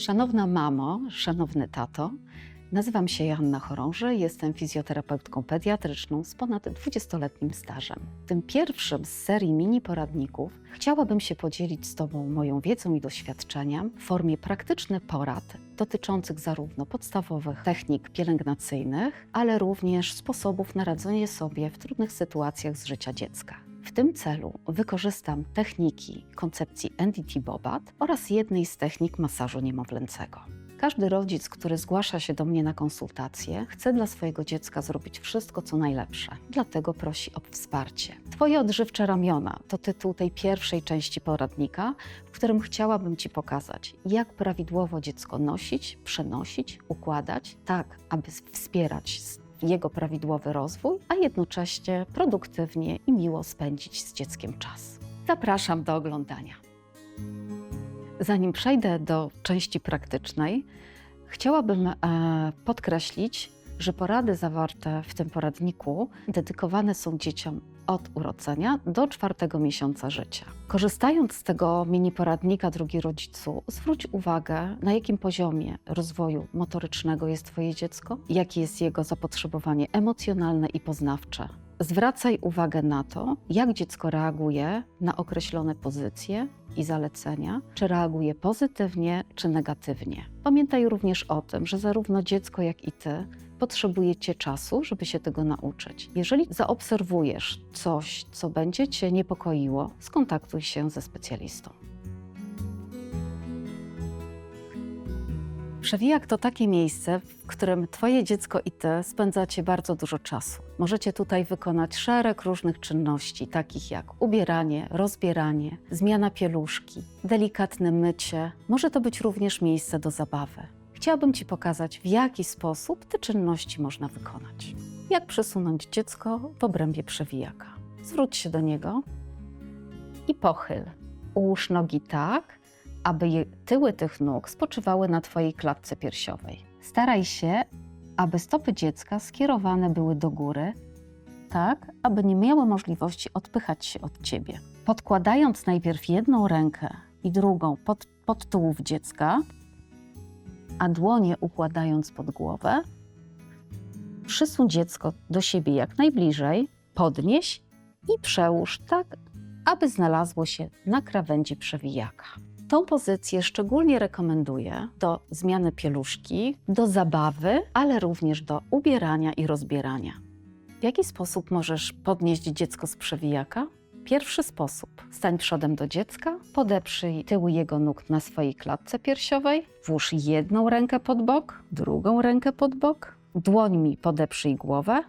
Szanowna mamo, szanowny tato, nazywam się Joanna Chorąży, jestem fizjoterapeutką pediatryczną z ponad 20-letnim stażem. Tym pierwszym z serii mini poradników chciałabym się podzielić z Tobą moją wiedzą i doświadczeniem w formie praktycznych porad dotyczących zarówno podstawowych technik pielęgnacyjnych, ale również sposobów na radzenie sobie w trudnych sytuacjach z życia dziecka. W tym celu wykorzystam techniki koncepcji NDT Bobat oraz jednej z technik masażu niemowlęcego. Każdy rodzic, który zgłasza się do mnie na konsultację, chce dla swojego dziecka zrobić wszystko, co najlepsze. Dlatego prosi o wsparcie. Twoje odżywcze ramiona to tytuł tej pierwszej części poradnika, w którym chciałabym Ci pokazać, jak prawidłowo dziecko nosić, przenosić, układać, tak aby wspierać jego prawidłowy rozwój, a jednocześnie produktywnie i miło spędzić z dzieckiem czas. Zapraszam do oglądania. Zanim przejdę do części praktycznej, chciałabym e, podkreślić, że porady zawarte w tym poradniku dedykowane są dzieciom od urodzenia do czwartego miesiąca życia. Korzystając z tego mini poradnika, drugi rodzicu, zwróć uwagę, na jakim poziomie rozwoju motorycznego jest Twoje dziecko, jakie jest jego zapotrzebowanie emocjonalne i poznawcze. Zwracaj uwagę na to, jak dziecko reaguje na określone pozycje i zalecenia, czy reaguje pozytywnie, czy negatywnie. Pamiętaj również o tym, że zarówno dziecko, jak i ty potrzebujecie czasu, żeby się tego nauczyć. Jeżeli zaobserwujesz coś, co będzie cię niepokoiło, skontaktuj się ze specjalistą. Przewijak to takie miejsce, w którym Twoje dziecko i Ty spędzacie bardzo dużo czasu. Możecie tutaj wykonać szereg różnych czynności, takich jak ubieranie, rozbieranie, zmiana pieluszki, delikatne mycie. Może to być również miejsce do zabawy. Chciałabym Ci pokazać, w jaki sposób te czynności można wykonać. Jak przesunąć dziecko w obrębie przewijaka. Zwróć się do niego i pochyl. Ułóż nogi tak, aby tyły tych nóg spoczywały na Twojej klatce piersiowej. Staraj się, aby stopy dziecka skierowane były do góry, tak, aby nie miały możliwości odpychać się od Ciebie. Podkładając najpierw jedną rękę i drugą pod, pod tułów dziecka, a dłonie układając pod głowę, przysuń dziecko do siebie jak najbliżej, podnieś i przełóż tak, aby znalazło się na krawędzi przewijaka. Tą pozycję szczególnie rekomenduję do zmiany pieluszki, do zabawy, ale również do ubierania i rozbierania. W jaki sposób możesz podnieść dziecko z przewijaka? Pierwszy sposób. Stań przodem do dziecka, podeprzyj tyły jego nóg na swojej klatce piersiowej, włóż jedną rękę pod bok, drugą rękę pod bok, dłońmi podeprzyj głowę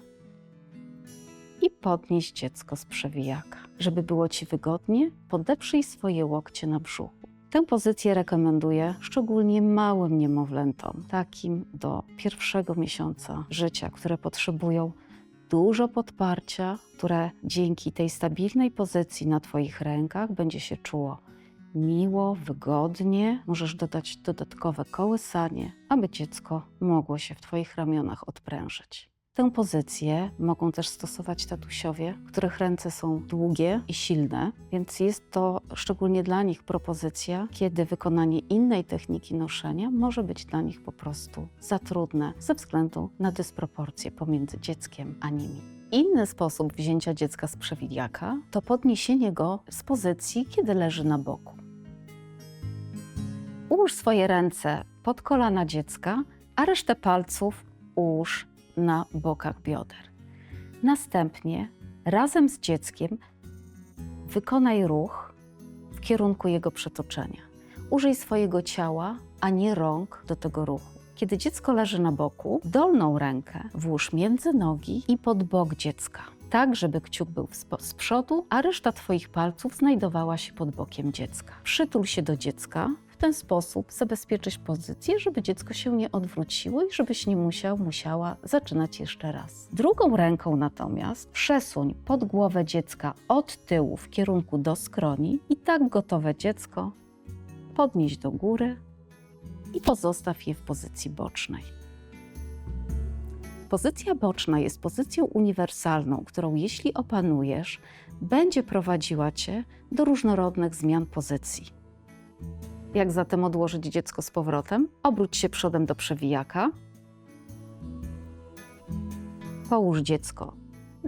i podnieś dziecko z przewijaka. Żeby było Ci wygodnie, podeprzyj swoje łokcie na brzuchu. Tę pozycję rekomenduję szczególnie małym niemowlętom, takim do pierwszego miesiąca życia, które potrzebują dużo podparcia, które dzięki tej stabilnej pozycji na Twoich rękach będzie się czuło miło, wygodnie. Możesz dodać dodatkowe kołysanie, aby dziecko mogło się w Twoich ramionach odprężyć. Tę pozycję mogą też stosować tatusiowie, których ręce są długie i silne, więc jest to szczególnie dla nich propozycja, kiedy wykonanie innej techniki noszenia może być dla nich po prostu za trudne ze względu na dysproporcje pomiędzy dzieckiem a nimi. Inny sposób wzięcia dziecka z przewijaka to podniesienie go z pozycji, kiedy leży na boku. Ułóż swoje ręce pod kolana dziecka, a resztę palców ułóż na bokach bioder. Następnie razem z dzieckiem wykonaj ruch w kierunku jego przetoczenia. Użyj swojego ciała, a nie rąk do tego ruchu. Kiedy dziecko leży na boku, dolną rękę włóż między nogi i pod bok dziecka, tak żeby kciuk był z przodu, a reszta Twoich palców znajdowała się pod bokiem dziecka. Przytul się do dziecka, ten sposób zabezpieczyć pozycję, żeby dziecko się nie odwróciło i żebyś nie musiał, musiała zaczynać jeszcze raz. Drugą ręką natomiast przesuń pod głowę dziecka od tyłu w kierunku do skroni i tak gotowe dziecko podnieś do góry i pozostaw je w pozycji bocznej. Pozycja boczna jest pozycją uniwersalną, którą jeśli opanujesz, będzie prowadziła cię do różnorodnych zmian pozycji. Jak zatem odłożyć dziecko z powrotem? Obróć się przodem do przewijaka. Połóż dziecko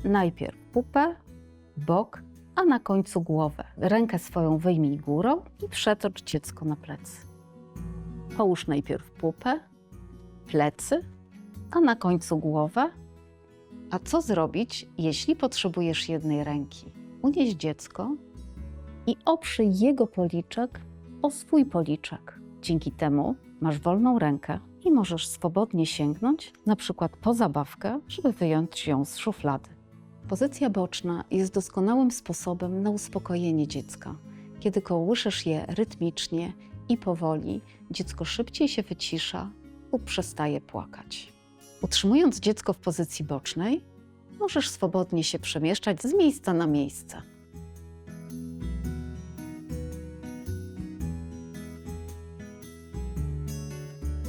najpierw pupę, bok, a na końcu głowę. Rękę swoją wyjmij górą i przetocz dziecko na plecy. Połóż najpierw pupę, plecy, a na końcu głowę. A co zrobić, jeśli potrzebujesz jednej ręki? Unieś dziecko i oprzyj jego policzek o swój policzek. Dzięki temu masz wolną rękę i możesz swobodnie sięgnąć, na przykład po zabawkę, żeby wyjąć ją z szuflady. Pozycja boczna jest doskonałym sposobem na uspokojenie dziecka. Kiedy kołyszysz je rytmicznie i powoli, dziecko szybciej się wycisza lub przestaje płakać. Utrzymując dziecko w pozycji bocznej, możesz swobodnie się przemieszczać z miejsca na miejsce.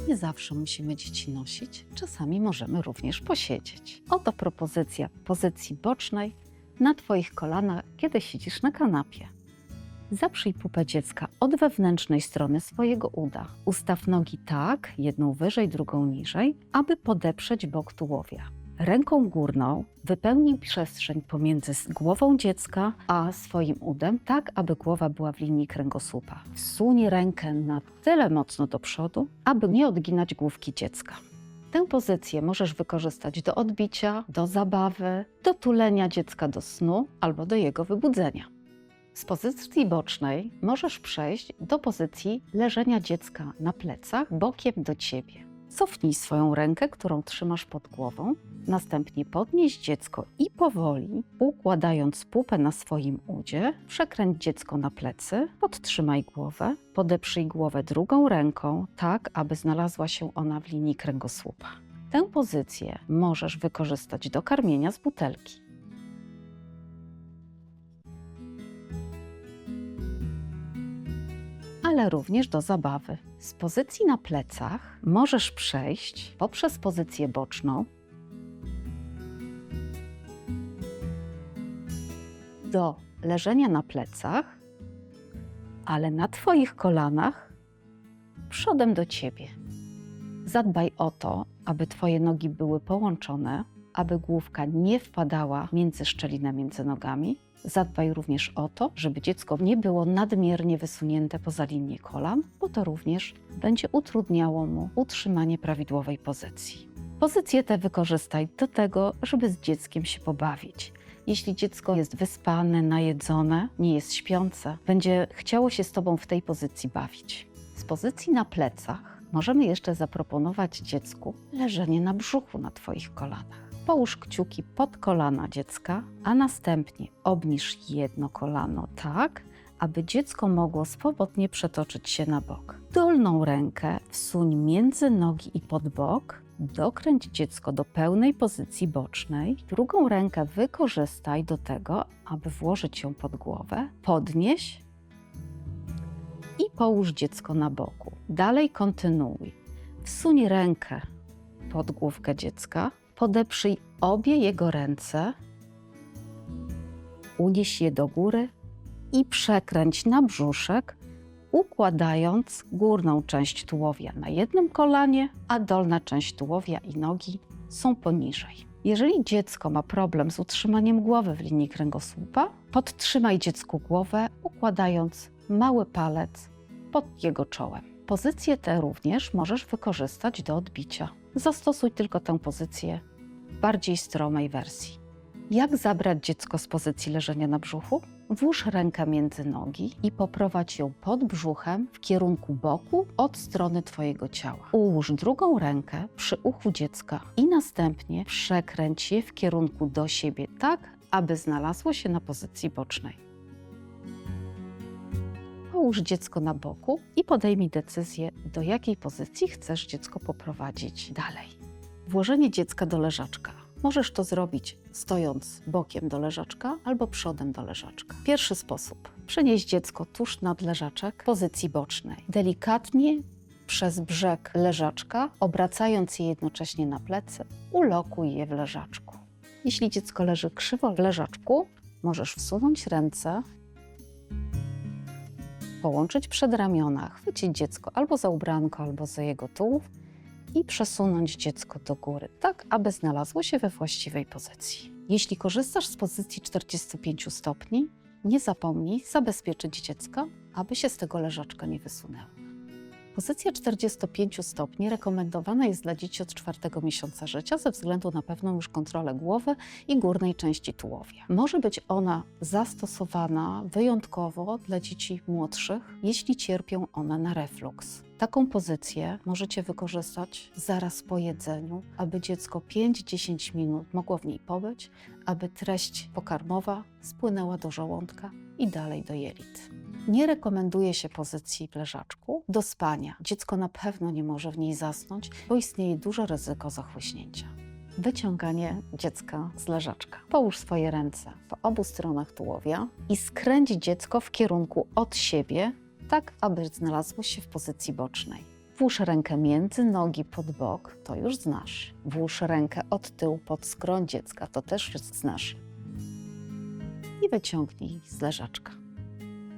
Nie zawsze musimy dzieci nosić, czasami możemy również posiedzieć. Oto propozycja pozycji bocznej na Twoich kolanach, kiedy siedzisz na kanapie. Zaprzyj pupę dziecka od wewnętrznej strony swojego uda. Ustaw nogi tak, jedną wyżej, drugą niżej, aby podeprzeć bok tułowia. Ręką górną wypełnij przestrzeń pomiędzy głową dziecka a swoim udem, tak aby głowa była w linii kręgosłupa. Wsuń rękę na tyle mocno do przodu, aby nie odginać główki dziecka. Tę pozycję możesz wykorzystać do odbicia, do zabawy, do tulenia dziecka do snu albo do jego wybudzenia. Z pozycji bocznej możesz przejść do pozycji leżenia dziecka na plecach bokiem do ciebie. Cofnij swoją rękę, którą trzymasz pod głową, następnie podnieś dziecko i powoli, układając pupę na swoim udzie, przekręć dziecko na plecy, podtrzymaj głowę, podeprzyj głowę drugą ręką, tak aby znalazła się ona w linii kręgosłupa. Tę pozycję możesz wykorzystać do karmienia z butelki. Ale również do zabawy. Z pozycji na plecach możesz przejść poprzez pozycję boczną do leżenia na plecach, ale na Twoich kolanach przodem do Ciebie. Zadbaj o to, aby Twoje nogi były połączone, aby główka nie wpadała między szczelinę między nogami. Zadbaj również o to, żeby dziecko nie było nadmiernie wysunięte poza linię kolan, bo to również będzie utrudniało mu utrzymanie prawidłowej pozycji. Pozycję tę wykorzystaj do tego, żeby z dzieckiem się pobawić. Jeśli dziecko jest wyspane, najedzone, nie jest śpiące, będzie chciało się z Tobą w tej pozycji bawić. Z pozycji na plecach możemy jeszcze zaproponować dziecku leżenie na brzuchu na Twoich kolanach. Połóż kciuki pod kolana dziecka, a następnie obniż jedno kolano tak, aby dziecko mogło swobodnie przetoczyć się na bok. Dolną rękę wsuń między nogi i pod bok, dokręć dziecko do pełnej pozycji bocznej. Drugą rękę wykorzystaj do tego, aby włożyć ją pod głowę, podnieś i połóż dziecko na boku. Dalej kontynuuj. Wsuń rękę pod główkę dziecka, podeprzyj obie jego ręce, unieś je do góry i przekręć na brzuszek, układając górną część tułowia na jednym kolanie, a dolna część tułowia i nogi są poniżej. Jeżeli dziecko ma problem z utrzymaniem głowy w linii kręgosłupa, podtrzymaj dziecku głowę, układając mały palec pod jego czołem. Pozycję tę również możesz wykorzystać do odbicia. Zastosuj tylko tę pozycję w bardziej stromej wersji. Jak zabrać dziecko z pozycji leżenia na brzuchu? Włóż rękę między nogi i poprowadź ją pod brzuchem w kierunku boku od strony Twojego ciała. Ułóż drugą rękę przy uchu dziecka i następnie przekręć je w kierunku do siebie tak, aby znalazło się na pozycji bocznej. Połóż dziecko na boku i podejmij decyzję, do jakiej pozycji chcesz dziecko poprowadzić dalej. Włożenie dziecka do leżaczka. Możesz to zrobić stojąc bokiem do leżaczka albo przodem do leżaczka. Pierwszy sposób. Przenieś dziecko tuż nad leżaczek w pozycji bocznej. Delikatnie przez brzeg leżaczka, obracając je jednocześnie na plecy, ulokuj je w leżaczku. Jeśli dziecko leży krzywo w leżaczku, możesz wsunąć ręce połączyć przedramiona, chwycić dziecko albo za ubranko, albo za jego tułów i przesunąć dziecko do góry, tak aby znalazło się we właściwej pozycji. Jeśli korzystasz z pozycji 45 stopni, nie zapomnij zabezpieczyć dziecka, aby się z tego leżaczka nie wysunęło. Pozycja 45 stopni rekomendowana jest dla dzieci od czwartego miesiąca życia ze względu na pewną już kontrolę głowy i górnej części tułowia. Może być ona zastosowana wyjątkowo dla dzieci młodszych, jeśli cierpią one na refluks. Taką pozycję możecie wykorzystać zaraz po jedzeniu, aby dziecko 5-10 minut mogło w niej pobyć, aby treść pokarmowa spłynęła do żołądka i dalej do jelit. Nie rekomenduje się pozycji w leżaczku do spania. Dziecko na pewno nie może w niej zasnąć, bo istnieje duże ryzyko zachłyśnięcia. Wyciąganie dziecka z leżaczka. Połóż swoje ręce po obu stronach tułowia i skręć dziecko w kierunku od siebie, tak aby znalazło się w pozycji bocznej. Włóż rękę między nogi pod bok, to już znasz. Włóż rękę od tyłu pod skroń dziecka, to też już znasz. I wyciągnij z leżaczka.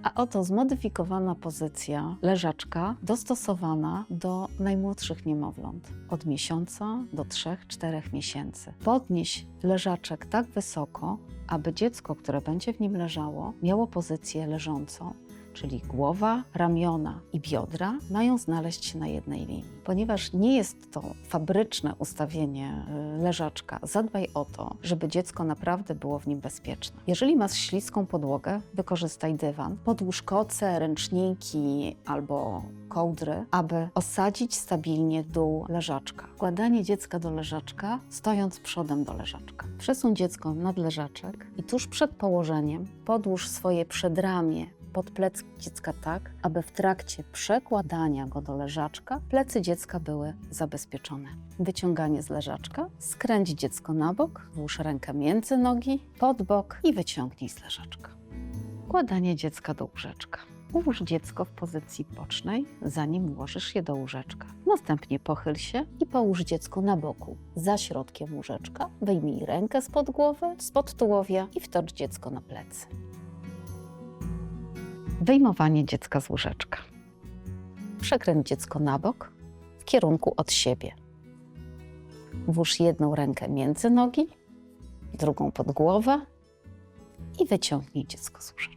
A oto zmodyfikowana pozycja leżaczka dostosowana do najmłodszych niemowląt od miesiąca do 3-4 miesięcy. Podnieś leżaczek tak wysoko, aby dziecko, które będzie w nim leżało, miało pozycję leżącą, czyli głowa, ramiona i biodra mają znaleźć się na jednej linii. Ponieważ nie jest to fabryczne ustawienie y, leżaczka, zadbaj o to, żeby dziecko naprawdę było w nim bezpieczne. Jeżeli masz śliską podłogę, wykorzystaj dywan, podłóż koce, ręczniki albo kołdry, aby osadzić stabilnie dół leżaczka. Wkładanie dziecka do leżaczka, stojąc przodem do leżaczka. Przesuń dziecko nad leżaczek i tuż przed położeniem podłóż swoje przedramię pod plec dziecka tak, aby w trakcie przekładania go do leżaczka plecy dziecka były zabezpieczone. Wyciąganie z leżaczka, skręć dziecko na bok, włóż rękę między nogi, pod bok i wyciągnij z leżaczka. Wkładanie dziecka do łóżeczka. Ułóż dziecko w pozycji bocznej, zanim włożysz je do łóżeczka. Następnie pochyl się i połóż dziecko na boku, za środkiem łóżeczka. Wyjmij rękę spod głowy, spod tułowia i wtocz dziecko na plecy. Wyjmowanie dziecka z łóżeczka. Przekręć dziecko na bok w kierunku od siebie. Włóż jedną rękę między nogi, drugą pod głowę i wyciągnij dziecko z łóżeczka.